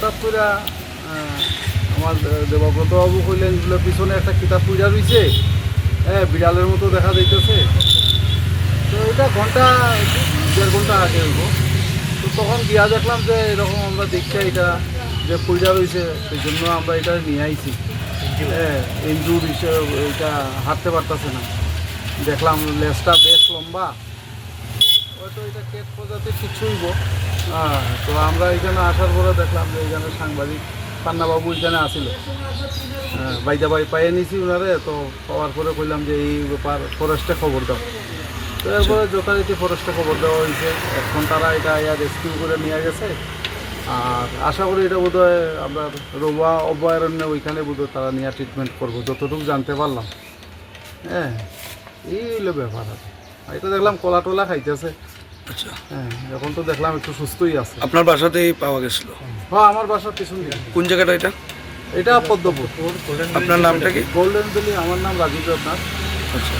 হঠাৎ করে আমার দে- দেবব্রত বাবু কইলেন বলে পিছনে একটা কিতাব পূজা রয়েছে হ্যাঁ বিড়ালের মতো দেখা যাইতেছে। তো এটা ঘণ্টা দেড় ঘণ্টা আগে হইব। তো তখন গিয়া দেখলাম যে এরকম আমরা দেখছি এটা যে পূজা রয়েছে সেই জন্য আমরা এটা নিয়ে আইছি। হ্যাঁ ইঞ্জুর হিসেবে এটা হাঁটতে পারতেছে না। দেখলাম লেজটা বেশ লম্বা। হয়তো এটা কেট প্রজাতির হ্যাঁ তো আমরা এখানে আসার পরে দেখলাম যে এখানে সাংবাদিক পান্নাবাবু এখানে আসিল। হ্যাঁ বাইদা বাই পাইয়ে নিছি ওনারে তো পাওয়ার পরে কইলাম যে এই ব্যাপার ফরেস্টে খবর দাও। তো এরপরে যথারীতি ফরেস্টে খবর দেওয়া হয়েছে। এখন তারা এটা ইয়া রেস্কিউ করে নিয়ে গেছে। আর আশা করি এটা বোধহয় আমরা রোবা অভয়ারণ্যে ওইখানে বোধহয় তারা নিয়ে ট্রিটমেন্ট করব যতটুকু জানতে পারলাম। হ্যাঁ এই হইল ব্যাপার আর এটা দেখলাম কলা টলা খাইতেছে। আচ্ছা। হ্যাঁ এখন তো দেখলাম একটু সুস্থই আছে। আপনার বাসাতেই পাওয়া গেছিল? হ্যাঁ আমার বাসার পিছন দিকে কোন জায়গাটা এটা? এটা পদ্মপুর। আপনার নামটা কি? গোল্ডেন ভ্যালি আমার নাম রাজীব দেবনাথ আচ্ছা।